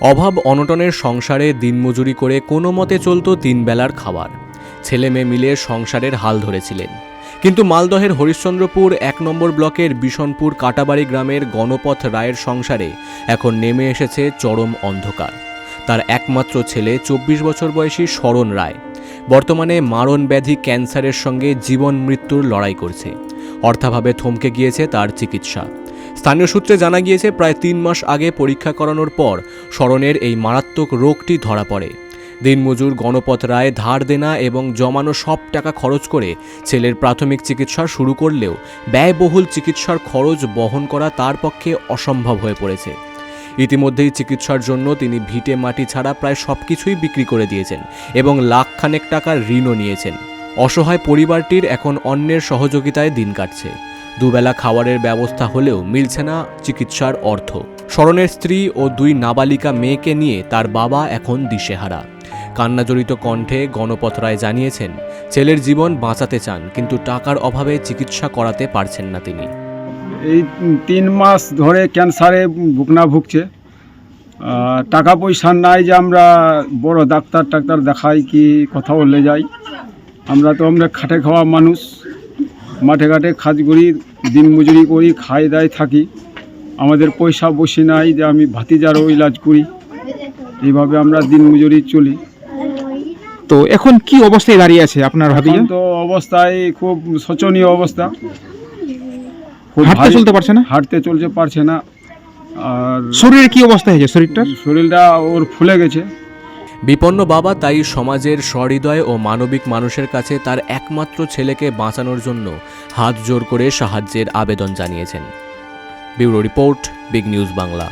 অভাব অনটনের সংসারে দিনমজুরি করে কোনো মতে চলত তিন বেলার খাবার। ছেলে মেয়ে মিলে সংসারের হাল ধরেছিলেন। কিন্তু মালদহের হরিশ্চন্দ্রপুর এক নম্বর ব্লকের বিশনপুর কাটাবাড়ি গ্রামের গণপথ রায়ের সংসারে এখন নেমে এসেছে চরম অন্ধকার। তার একমাত্র ছেলে চব্বিশ বছর বয়সী শরণ রায়। বর্তমানে মারণ ব্যাধি ক্যান্সারের সঙ্গে জীবন মৃত্যুর লড়াই করছে। অর্থাভাবে থমকে গিয়েছে তার চিকিৎসা। স্থানীয় সূত্রে জানা গিয়েছে, প্রায় তিন মাস আগে পরীক্ষা করানোর পর স্মরণের এই মারাত্মক রোগটি ধরা পড়ে। দিনমজুর গণপথ রায় ধার দেনা এবং জমানো সব টাকা খরচ করে ছেলের প্রাথমিক চিকিৎসা শুরু করলেও ব্যয়বহুল চিকিৎসার খরচ বহন করা তার পক্ষে অসম্ভব হয়ে পড়েছে। ইতিমধ্যেই চিকিৎসার জন্য তিনি ভিটে মাটি ছাড়া প্রায় সব কিছুই বিক্রি করে দিয়েছেন এবং লাখখানেক টাকার ঋণও নিয়েছেন। অসহায় পরিবারটির এখন অন্যের সহযোগিতায় দিন কাটছে। দুবেলা খাবারের ব্যবস্থা হলেও মিলছে না চিকিৎসার অর্থ। স্মরণের স্ত্রী ও দুই নাবালিকা মেয়েকে নিয়ে তার বাবা এখন দিশেহারা। কান্নাজড়িত কণ্ঠে গণপথ রায় জানিয়েছেন, ছেলের জীবন বাঁচাতে চান, কিন্তু টাকার অভাবে চিকিৎসা করাতে পারছেন না তিনি। এই তিন মাস ধরে ক্যান্সারে ভুগনা ভুগছে। টাকা পয়সা নাই যে আমরা বড় ডাক্তার টাক্তার দেখাই কি, কোথাও লে যাই। আমরা তো আমরা খাটে খাওয়া মানুষ। মাঠে ঘাটে কাজ করি দিন মজুরি করি খাই দায় থাকি। আমাদের পয়সা বসে নাই যে আমি ভাতিজারও ইলাজ করি। এইভাবে আমরা দিন মজুরি চলি। তো এখন কি অবস্থায় দাঁড়িয়ে আছে আপনার এখন তো অবস্থায় খুব শোচনীয় অবস্থা। হাঁটতে চলতে পারছে না? হাঁটতে চলতে পারছে না। আর শরীরে কি অবস্থা হয়েছে? শরীরটার? শরীরটা ওর ফুলে গেছে। বিপন্ন বাবা তাই সমাজের সহৃদয় ও মানবিক মানুষের কাছে তার একমাত্র ছেলেকে বাঁচানোর জন্য হাত জোর করে সাহায্যের আবেদন জানিয়েছেন। Bureau report, big news Bangla.